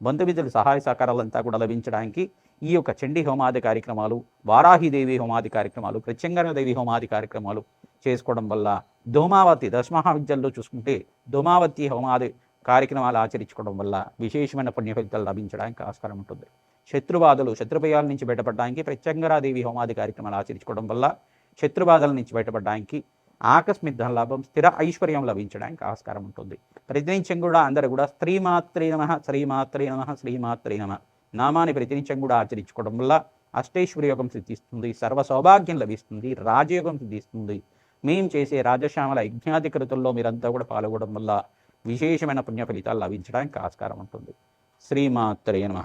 బంధుమిత్రుల సహాయ సహకారాలంతా కూడా లభించడానికి ఈ యొక్క చండీ హోమాది కార్యక్రమాలు వారాహిదేవి హోమాది కార్యక్రమాలు ప్రత్యంగరదేవి హోమాది కార్యక్రమాలు చేసుకోవడం వల్ల దోమావతి దశమహావిద్యల్లో చూసుకుంటే దోమావతి హోమాది కార్యక్రమాలు ఆచరించుకోవడం వల్ల విశేషమైన పుణ్య ఫలితాలు లభించడానికి ఆస్కారం ఉంటుంది. శత్రుబాధలు శత్రుభయాల నుంచి బయటపడడానికి ప్రత్యంగరాదేవి హోమాది కార్యక్రమాలు ఆచరించుకోవడం వల్ల శత్రుబాధల నుంచి బయటపడడానికి ఆకస్మిక లాభం స్థిర ఐశ్వర్యం లభించడానికి ఆస్కారం ఉంటుంది. ప్రతినిత్యం కూడా అందరూ కూడా స్త్రీమాత్రే నమ శ్రీమాత్రే నమ శ్రీమాత్రే నమ. నామాన్ని ప్రతినిత్యం కూడా ఆచరించుకోవడం వల్ల అష్టైశ్వర్య యోగం సిద్ధిస్తుంది సర్వ సౌభాగ్యం లభిస్తుంది రాజయోగం సిద్ధిస్తుంది. మేము చేసే రాజశ్యామల యజ్ఞాది కృతుల్లో మీరంతా కూడా పాల్గొనడం వల్ల విశేషమైన పుణ్య ఫలితాలు లభించడానికి ఆస్కారం ఉంటుంది. శ్రీమాత్రే నమ.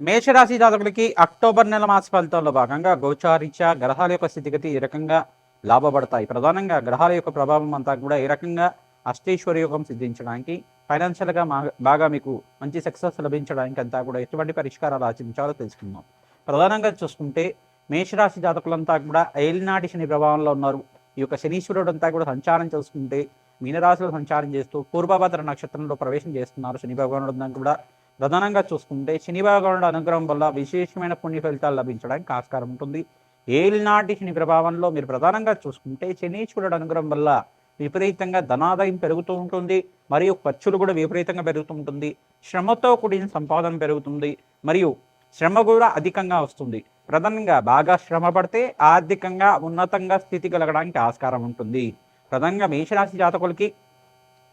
మేషరాశి జాతకులకి అక్టోబర్ నెల మాస ఫలితాల్లో భాగంగా గోచారీత్యా గ్రహాల యొక్క స్థితిగతి ఈ రకంగా లాభపడతాయి. ప్రధానంగా గ్రహాల యొక్క ప్రభావం అంతా కూడా ఏ రకంగా అష్టైశ్వర్య యోగం సిద్ధించడానికి ఫైనాన్షియల్గా బాగా మీకు మంచి సక్సెస్ లభించడానికి అంతా కూడా ఎటువంటి పరిష్కారాలు ఆచరించాలో తెలుసుకుందాం. ప్రధానంగా చూసుకుంటే మేషరాశి జాతకులంతా కూడా ఏలినాటి శని ప్రభావంలో ఉన్నారు. ఈ యొక్క శనీశ్వరుడు అంతా కూడా సంచారం చేసుకుంటే మీనరాశిలో సంచారం చేస్తూ పూర్వభద్ర నక్షత్రంలో ప్రవేశం చేస్తున్నారు శని భగవానుడు అంతా కూడా. ప్రధానంగా చూసుకుంటే శని భగవానుడు అనుగ్రహం వల్ల విశేషమైన పుణ్య ఫలితాలు లభించడానికి ఆస్కారం ఉంటుంది. ఏలినాటి శని ప్రభావంలో మీరు ప్రధానంగా చూసుకుంటే శనీశ్వరుడు అనుగ్రహం వల్ల విపరీతంగా ధనాదాయం పెరుగుతూ ఉంటుంది. మరియు ఖర్చులు కూడా విపరీతంగా పెరుగుతూ ఉంటుంది. శ్రమతో కూడిన సంపాదన పెరుగుతుంది. మరియు శ్రమ కూడా అధికంగా వస్తుంది. ప్రధానంగా బాగా శ్రమ పడితే ఆర్థికంగా ఉన్నతంగా స్థితి కలగడానికి ఆస్కారం ఉంటుంది. ప్రధానంగా మేషరాశి జాతకులకి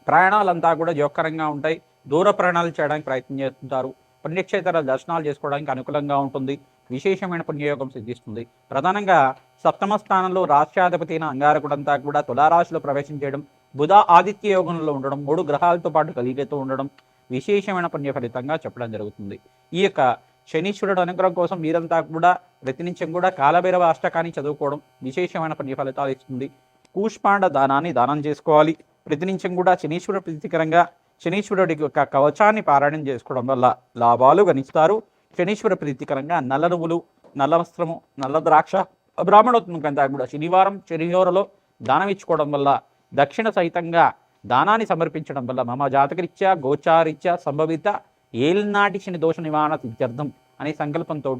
ప్రయాణాలంతా కూడా జోకరంగా ఉంటాయి. దూర ప్రయాణాలు చేయడానికి ప్రయత్నం చేస్తుంటారు. పుణ్యక్షేత్ర దర్శనాలు చేసుకోవడానికి అనుకూలంగా ఉంటుంది. విశేషమైన పుణ్యయోగం సిద్ధిస్తుంది. ప్రధానంగా సప్తమ స్థానంలో రాష్ట్రాధిపతి అయిన అంగారకుడంతా కూడా తులారాశిలో ప్రవేశం చేయడం బుధ ఆదిత్య యోగంలో ఉండడం మూడు గ్రహాలతో పాటు కలిగితూ ఉండడం విశేషమైన పుణ్య ఫలితంగా చెప్పడం జరుగుతుంది. ఈ యొక్క శనీశ్వరుడు అనుగ్రహం కోసం మీరంతా కూడా ప్రతినిత్యం కూడా కాలభైరవ అష్టకాన్ని చదువుకోవడం విశేషమైన పుణ్య ఫలితాలు ఇస్తుంది. కూష్పాండ దానాన్ని దానం చేసుకోవాలి. ప్రతినిత్యం కూడా శనీశ్వరుడు ప్రీతికరంగా శనీశ్వరుడి యొక్క కవచాన్ని పారాయణం చేసుకోవడం వల్ల లాభాలు గణిస్తారు. శనీశ్వర ప్రీతికరంగా నల్ల నువ్వులు నల్ల వస్త్రము నల్ల ద్రాక్ష బ్రాహ్మణోత్మకంతా కూడా శనివారం శనివారంలో దానం ఇచ్చుకోవడం వల్ల దక్షిణ సహితంగా దానాన్ని సమర్పించడం వల్ల మమ జాతకరీత్యా గోచారీత్యా సంభవిత ఏల్నాటి శని దోష నివారణ సిద్ధ్యర్థం అనే సంకల్పంతో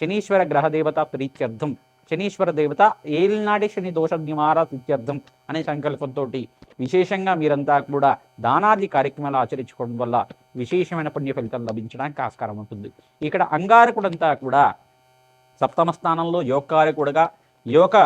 శనీశ్వర గ్రహదేవత ప్రీత్యర్థం శనీశ్వర దేవత ఏలినాటి శని దోష నివార సిత్యర్థం అనే సంకల్పంతో విశేషంగా మీరంతా కూడా దానాది కార్యక్రమాలు ఆచరించుకోవడం వల్ల విశేషమైన పుణ్య ఫలితాలు లభించడానికి ఆస్కారం ఉంటుంది. ఇక్కడ అంగారకుడంతా కూడా సప్తమ స్థానంలో యోగకారకుడుగా యోగ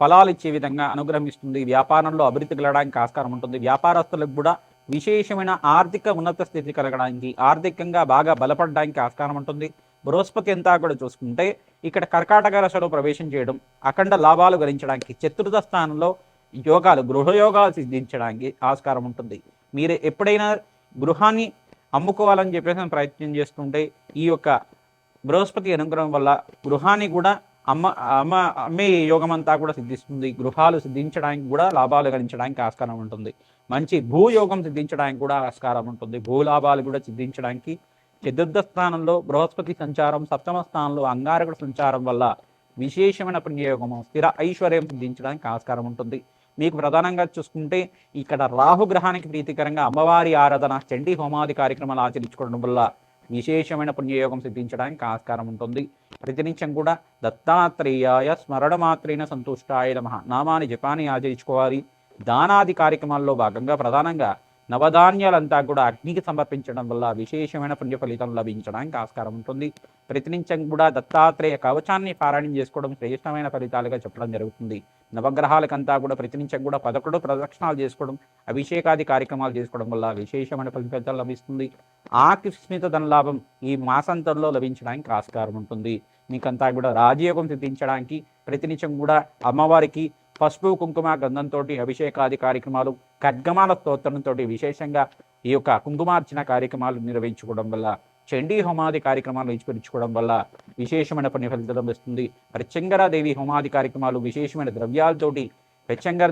ఫలాలు ఇచ్చే విధంగా అనుగ్రహిస్తుంది. వ్యాపారంలో అభివృద్ధి కలగడానికి ఆస్కారం ఉంటుంది. వ్యాపారస్తులకు కూడా విశేషమైన ఆర్థిక ఉన్నత స్థితి కలగడానికి ఆర్థికంగా బాగా బలపడడానికి ఆస్కారం ఉంటుంది. బృహస్పతి అంతా కూడా చూసుకుంటే ఇక్కడ కర్కాటక రాశిలో ప్రవేశం చేయడం అఖండ లాభాలు గరించడానికి చతుర్థ స్థానంలో యోగాలు గృహయోగాలు సిద్ధించడానికి ఆస్కారం ఉంటుంది. మీరు ఎప్పుడైనా గృహాన్ని అమ్ముకోవాలని చెప్పేసి ప్రయత్నం చేస్తుంటే ఈ యొక్క బృహస్పతి అనుగ్రహం వల్ల గృహాన్ని కూడా అమ్మ అమ్మ అమ్మే యోగం అంతా కూడా సిద్ధిస్తుంది. గృహాలు సిద్ధించడానికి కూడా లాభాలు గణించడానికి ఆస్కారం ఉంటుంది. మంచి భూయోగం సిద్ధించడానికి కూడా ఆస్కారం ఉంటుంది. భూ లాభాలు కూడా సిద్ధించడానికి చతుర్థ స్థానంలో బృహస్పతి సంచారం సప్తమ స్థానంలో అంగారకుడు సంచారం వల్ల విశేషమైన పుణ్యయోగము స్థిర ఐశ్వర్యం సిద్ధించడానికి ఆస్కారం ఉంటుంది. మీకు ప్రధానంగా చూసుకుంటే ఇక్కడ రాహుగ్రహానికి ప్రీతికరంగా అమ్మవారి ఆరాధన చండీ హోమాది కార్యక్రమాలు ఆచరించుకోవడం వల్ల విశేషమైన పుణ్యయోగం సిద్ధించడానికి ఆస్కారం ఉంటుంది. ప్రతినిత్యం కూడా దత్తాత్రేయాయ స్మరణ మాత్రైన సంతుష్టాయ నమ. నామాని జపాన్ని ఆచరించుకోవాలి. దానాది కార్యక్రమాల్లో భాగంగా ప్రధానంగా నవధాన్యాలంతా కూడా అగ్నికి సమర్పించడం వల్ల విశేషమైన పుణ్య ఫలితం లభించడానికి ఆస్కారం ఉంటుంది. ప్రతినిత్యం కూడా దత్తాత్రేయ కవచాన్ని పారాయణం చేసుకోవడం శ్రేష్టమైన ఫలితాలుగా చెప్పడం జరుగుతుంది. నవగ్రహాలకంతా కూడా ప్రతినిత్యం కూడా పదకొండు ప్రదక్షిణాలు చేసుకోవడం అభిషేకాది కార్యక్రమాలు చేసుకోవడం వల్ల విశేషమైన ఫలితాలు లభిస్తుంది. ఆకస్మిత ధనలాభం ఈ మాసాంతంలో లభించడానికి ఆస్కారం ఉంటుంది. మీకంతా కూడా రాజయోగం సిద్ధించడానికి ప్రతినిత్యం కూడా అమ్మవారికి పసుపు కుంకుమ గంధంతో అభిషేకాది కార్యక్రమాలు ఖడ్గమాల స్తోత్రంతో విశేషంగా ఈ యొక్క కుంకుమార్చన కార్యక్రమాలు నిర్వహించుకోవడం వల్ల చండీ హోమాది కార్యక్రమాలు విస్మరించుకోవడం వల్ల విశేషమైన పని ఫలితం వస్తుంది దేవి హోమాది కార్యక్రమాలు విశేషమైన ద్రవ్యాలతోటి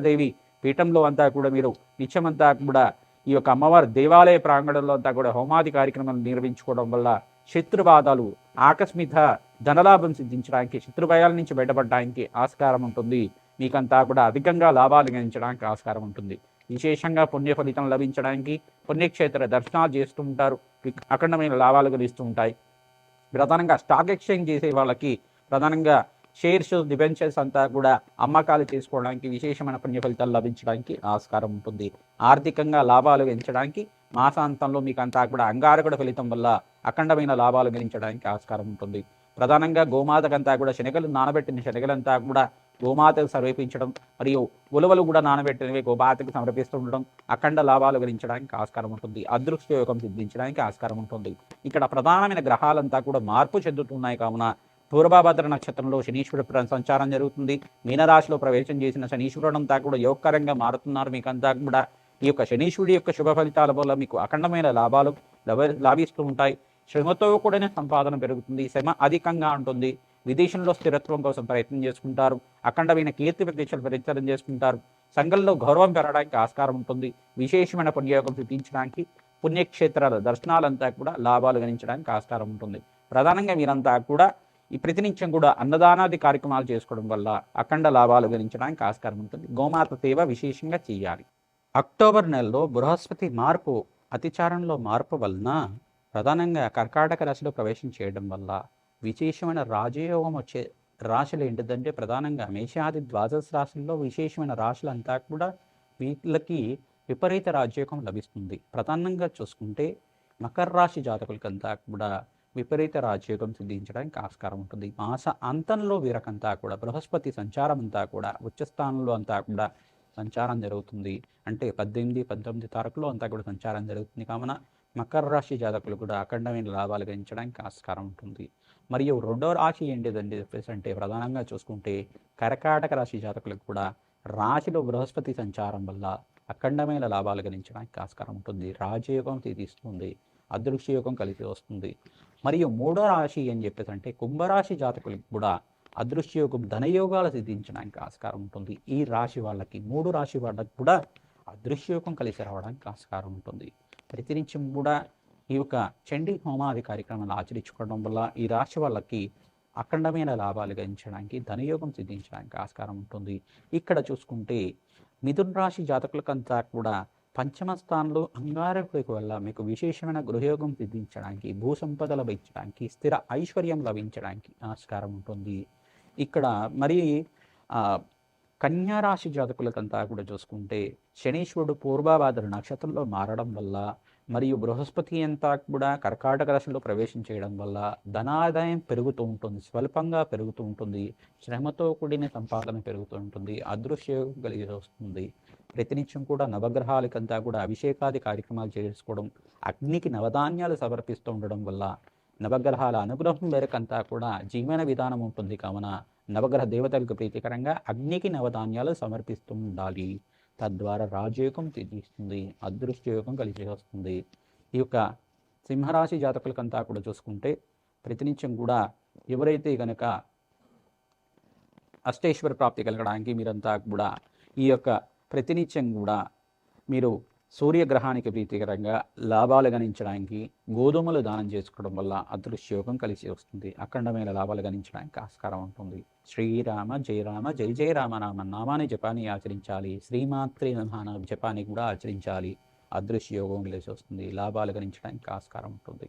దేవి పీఠంలో అంతా కూడా మీరు నిత్యమంతా కూడా ఈ యొక్క అమ్మవారి దేవాలయ ప్రాంగణంలో అంతా కూడా హోమాది కార్యక్రమాలు నిర్వహించుకోవడం వల్ల శత్రువాదాలు ఆకస్మిక ధనలాభం సిద్ధించడానికి శత్రుభయాల నుంచి బయటపడడానికి ఆస్కారం ఉంటుంది. మీకంతా కూడా అధికంగా లాభాలు గణించడానికి ఆస్కారం ఉంటుంది. విశేషంగా పుణ్య ఫలితం లభించడానికి పుణ్యక్షేత్ర దర్శనాలు చేస్తూ ఉంటారు. అఖండమైన లాభాలు కలిగిస్తూ ఉంటాయి. ప్రధానంగా స్టాక్ ఎక్స్చేంజ్ చేసే వాళ్ళకి ప్రధానంగా షేర్స్ డిబెంచర్స్ అంతా కూడా అమ్మకాలు చేసుకోవడానికి విశేషమైన పుణ్య ఫలితాలు లభించడానికి ఆస్కారం ఉంటుంది. ఆర్థికంగా లాభాలు పెంచడానికి మాసాంతంలో మీకు అంతా కూడా అంగారకుడ ఫలితం వల్ల అఖండమైన లాభాలు గెలించడానికి ఆస్కారం ఉంటుంది. ప్రధానంగా గోమాతకంతా కూడా శనగలు నానబెట్టిన శనగలంతా కూడా గోమాతకు సమర్పించడం మరియు ఉలవలు కూడా నానబెట్టినవి గోమాతకు సమర్పిస్తూ ఉండడం అఖండ లాభాలు గరించడానికి ఆస్కారం ఉంటుంది. అదృష్ట యోగం సిద్ధించడానికి ఆస్కారం ఉంటుంది. ఇక్కడ ప్రధానమైన గ్రహాలంతా కూడా మార్పు చెందుతున్నాయి కావున పూర్వభద్ర నక్షత్రంలో శనీశ్వరుడు సంచారం జరుగుతుంది. మీనరాశిలో ప్రవేశం చేసిన శనీశ్వరుడు అంతా కూడా యోగకరంగా మారుతున్నారు. మీకంతా కూడా ఈ యొక్క శనీశ్వరుడి యొక్క శుభ ఫలితాల వల్ల మీకు అఖండమైన లాభాలు లభిస్తూ ఉంటాయి. శ్రమతో కూడిన సంపాదన పెరుగుతుంది. శ్రమ అధికంగా ఉంటుంది. విదేశంలో స్థిరత్వం కోసం ప్రయత్నం చేసుకుంటారు. అఖండమైన కీర్తి ప్రతిష్టలు ప్రచారం చేసుకుంటారు. సంఘంలో గౌరవం పెరగడానికి ఆస్కారం ఉంటుంది. విశేషమైన పుణ్యయోగం సిద్ధించడానికి పుణ్యక్షేత్రాల దర్శనాలంతా కూడా లాభాలు గణించడానికి ఆస్కారం ఉంటుంది. ప్రధానంగా మీరంతా కూడా ఈ ప్రతినిత్యం కూడా అన్నదానాది కార్యక్రమాలు చేసుకోవడం వల్ల అఖండ లాభాలు గణించడానికి ఆస్కారం ఉంటుంది. గోమాత సేవ విశేషంగా చేయాలి. అక్టోబర్ నెలలో బృహస్పతి మార్పు అతిచారంలో మార్పు వలన ప్రధానంగా కర్కాటక రాశిలో ప్రవేశం చేయడం వల్ల విశేషమైన రాజయోగం వచ్చే రాశులు ఏంటిదంటే ప్రధానంగా మేషాది ద్వాదశ రాశుల్లో విశేషమైన రాశులు అంతా కూడా వీళ్ళకి విపరీత రాజయోగం లభిస్తుంది. ప్రధానంగా చూసుకుంటే మకర రాశి జాతకులకంతా కూడా విపరీత రాజయోగం సిద్ధించడానికి ఆస్కారం ఉంటుంది. మాస అంతంలో వీరకంతా కూడా బృహస్పతి సంచారం అంతా కూడా ఉచ్చస్థానంలో అంతా కూడా సంచారం జరుగుతుంది. అంటే పద్దెనిమిది పంతొమ్మిది తారీఖులో అంతా కూడా సంచారం జరుగుతుంది. కావున మకర రాశి జాతకులు కూడా అఖండమైన లాభాలు గణించడానికి ఆస్కారం ఉంటుంది. మరియు రెండో రాశి ఏంటిదండి చెప్పేసి అంటే ప్రధానంగా చూసుకుంటే కర్కాటక రాశి జాతకులకు కూడా రాశిలో బృహస్పతి సంచారం వల్ల అఖండమైన లాభాలు గణించడానికి ఆస్కారం ఉంటుంది. రాజయోగం తీస్తుంది అదృశ్యయోగం కలిసి వస్తుంది. మరియు మూడో రాశి అని చెప్పేసి అంటే కుంభరాశి జాతకులకు కూడా అదృశ్యయోగం ధనయోగాలు సిద్ధించడానికి ఆస్కారం ఉంటుంది. ఈ రాశి వాళ్ళకి మూడు రాశి వాళ్ళకి కూడా అదృశ్యయోగం కలిసి రావడానికి ఆస్కారం ఉంటుంది. ప్రతినిత్యం కూడా ఈ యొక్క చండీ హోమాది కార్యక్రమాలు ఆచరించుకోవడం వల్ల ఈ రాశి వాళ్ళకి అఖండమైన లాభాలు గడించడానికి ధనయోగం సిద్ధించడానికి ఆస్కారం ఉంటుంది. ఇక్కడ చూసుకుంటే మిథున్ రాశి జాతకులకంతా కూడా పంచమ స్థానంలో అంగారకుడికి వల్ల మీకు విశేషమైన గృహయోగం సిద్ధించడానికి భూ సంపద లభించడానికి స్థిర ఐశ్వర్యం లభించడానికి ఆస్కారం ఉంటుంది. ఇక్కడ మరి కన్యా రాశి జాతకులకంతా కూడా చూసుకుంటే శనీశ్వరుడు పూర్వాభాద్ర నక్షత్రంలో మారడం వల్ల మరియు బృహస్పతి అంతా కూడా కర్కాటక రాశిలో ప్రవేశం చేయడం వల్ల ధనాదాయం పెరుగుతూ ఉంటుంది స్వల్పంగా పెరుగుతూ ఉంటుంది శ్రమతో కూడిన సంపాదన పెరుగుతూ ఉంటుంది అదృశ్యం కలిగి వస్తుంది. ప్రతినిత్యం కూడా నవగ్రహాలకంతా కూడా అభిషేకాది కార్యక్రమాలు చేసుకోవడం అగ్నికి నవధాన్యాలు సమర్పిస్తూ ఉండడం వల్ల నవగ్రహాల అనుగ్రహం మేరకంతా కూడా జీవన విధానం ఉంటుంది. కావున నవగ్రహ దేవతలకు ప్రీతికరంగా అగ్నికి నవధాన్యాలు సమర్పిస్తూ ఉండాలి. తద్వారా రాజయోగం తీస్తుంది అదృష్టయోగం కలిసి వస్తుంది. ఈ యొక్క సింహరాశి జాతకులకంతా కూడా చూసుకుంటే ప్రతినిత్యం కూడా ఎవరైతే గనక అష్టేశ్వర ప్రాప్తి కలగడానికి మీరంతా కూడా ఈ యొక్క ప్రతినిత్యం కూడా మీరు సూర్యగ్రహానికి ప్రీతికరంగా లాభాలు గణించడానికి గోధుమలు దానం చేసుకోవడం వల్ల అదృశ్యోగం కలిసి వస్తుంది. అఖండమైన లాభాలు గణించడానికి ఆస్కారం ఉంటుంది. శ్రీరామ జయరామ జయ జయ రామ నామ నామాన్ని జపాన్ని ఆచరించాలి. శ్రీమాత్రి నమాన జపాన్ని కూడా ఆచరించాలి. అదృశ్యయోగం కలిసి వస్తుంది. లాభాలు గణించడానికి ఆస్కారం ఉంటుంది.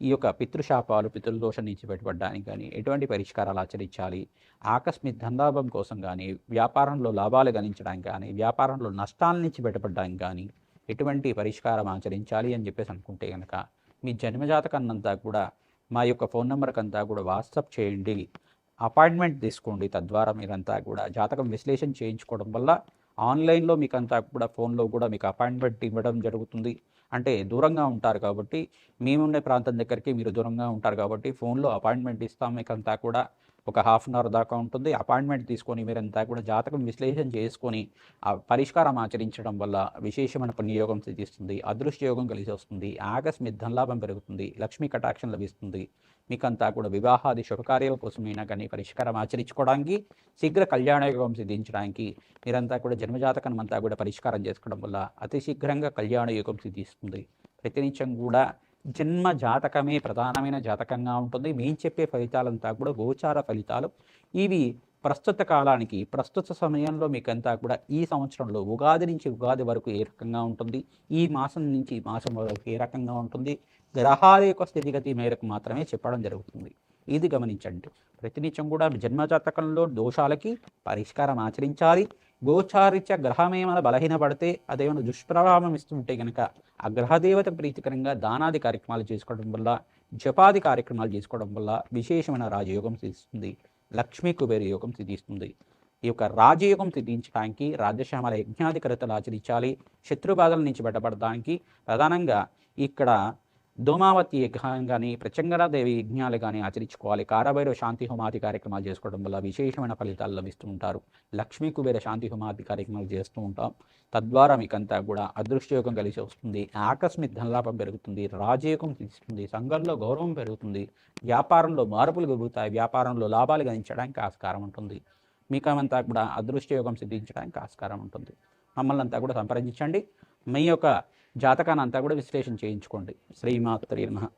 ఈ యొక్క పితృశాపాలు పితృదోషం నుంచి బయటపడడానికి కానీ ఎటువంటి పరిష్కారాలు ఆచరించాలి? ఆకస్మిక ధనలాభం కోసం కానీ వ్యాపారంలో లాభాలు గణించడానికి కానీ వ్యాపారంలో నష్టాల నుంచి బయటపడడానికి కానీ ఎటువంటి పరిష్కారం ఆచరించాలి అని చెప్పేసి అనుకుంటే కనుక మీ జన్మజాతకన్నంతా కూడా మా యొక్క ఫోన్ నెంబర్కి అంతా కూడా వాట్సాప్ చేయండి. అపాయింట్మెంట్ తీసుకోండి. తద్వారా మీరంతా కూడా జాతకం విశ్లేషణ చేయించుకోవడం వల్ల ఆన్లైన్లో మీకంతా కూడా ఫోన్లో కూడా మీకు అపాయింట్మెంట్ ఇవ్వడం జరుగుతుంది. అంటే దూరంగా ఉంటారు కాబట్టి మేముండే ప్రాంతం దగ్గరికి మీరు దూరంగా ఉంటారు కాబట్టి ఫోన్లో అపాయింట్మెంట్ ఇస్తాం. మీకంతా కూడా ఒక హాఫ్ అన్ అవర్ దాకా ఉంటుంది. అపాయింట్మెంట్ తీసుకొని మీరంతా కూడా జాతకం విశ్లేషణ చేసుకొని ఆ పరిష్కారం ఆచరించడం వల్ల విశేషమైన పుణ్యయోగం సిద్ధిస్తుంది. అదృష్టయోగం కలిసి వస్తుంది. ఆకస్మిక ధనలాభం పెరుగుతుంది. లక్ష్మీ కటాక్షం లభిస్తుంది. మీకంతా కూడా వివాహాది శుభకార్యాల కోసమైనా కానీ పరిష్కారం ఆచరించుకోవడానికి శీఘ్ర కళ్యాణయోగం సిద్ధించడానికి మీరంతా కూడా జన్మజాతకం అంతా కూడా పరిష్కారం చేసుకోవడం వల్ల అతి శీఘ్రంగా కళ్యాణ యోగం సిద్ధిస్తుంది. ప్రతినిత్యం కూడా జన్మ జాతకమే ప్రధానమైన జాతకంగా ఉంటుంది. మేము చెప్పే ఫలితాలంతా కూడా గోచార ఫలితాలు. ఇవి ప్రస్తుత కాలానికి ప్రస్తుత సమయంలో మీకంతా కూడా ఈ సంవత్సరంలో ఉగాది నుంచి ఉగాది వరకు ఏ రకంగా ఉంటుంది? ఈ మాసం నుంచి మాసం వరకు ఏ రకంగా ఉంటుంది? గ్రహాల యొక్క స్థితిగతి మేరకు మాత్రమే చెప్పడం జరుగుతుంది. ఇది గమనించండి. ప్రతినిత్యం కూడా జన్మజాతకంలో దోషాలకి పరిష్కారం ఆచరించాలి. గోచారిత్య గ్రహం బలహీనపడితే అదేమైనా దుష్ప్రభావం ఇస్తుంటే కనుక ఆ గ్రహదేవత ప్రీతికరంగా దానాది కార్యక్రమాలు చేసుకోవడం వల్ల జపాది కార్యక్రమాలు చేసుకోవడం వల్ల విశేషమైన రాజయోగం సిద్ధిస్తుంది. లక్ష్మీ కుబేర యోగం సిద్ధిస్తుంది. ఈ యొక్క రాజయోగం సిద్ధించడానికి రాజ్యశ్యామల యజ్ఞాధికరతలు ఆచరించాలి. శత్రుబాధల నుంచి బయటపడడానికి ప్రధానంగా ఇక్కడ దోమావతి యజ్ఞం కానీ ప్రచంగరాదేవి యజ్ఞాలు కానీ ఆచరించుకోవాలి. కారభైరవ శాంతి హోమాది కార్యక్రమాలు చేసుకోవడం వల్ల విశేషమైన ఫలితాలు లభిస్తూ ఉంటారు. లక్ష్మీ కుబేర శాంతి హోమాది కార్యక్రమాలు చేస్తూ ఉంటాం. తద్వారా మీకంతా కూడా అదృష్టయోగం కలిసి వస్తుంది. ఆకస్మిక ధనలాభం పెరుగుతుంది. రాజయోగం తీస్తుంది సంఘంలో గౌరవం పెరుగుతుంది. వ్యాపారంలో మార్పులు పెరుగుతాయి వ్యాపారంలో లాభాలు గణించడానికి ఆస్కారం ఉంటుంది. మీకమంతా కూడా అదృష్టయోగం సిద్ధించడానికి ఆస్కారం ఉంటుంది. మమ్మల్ని అంతా కూడా సంప్రదించండి. మీ యొక్క జాతకాన్ని అంతా కూడా విశ్లేషణ చేయించుకోండి. శ్రీమాత్రి నమ.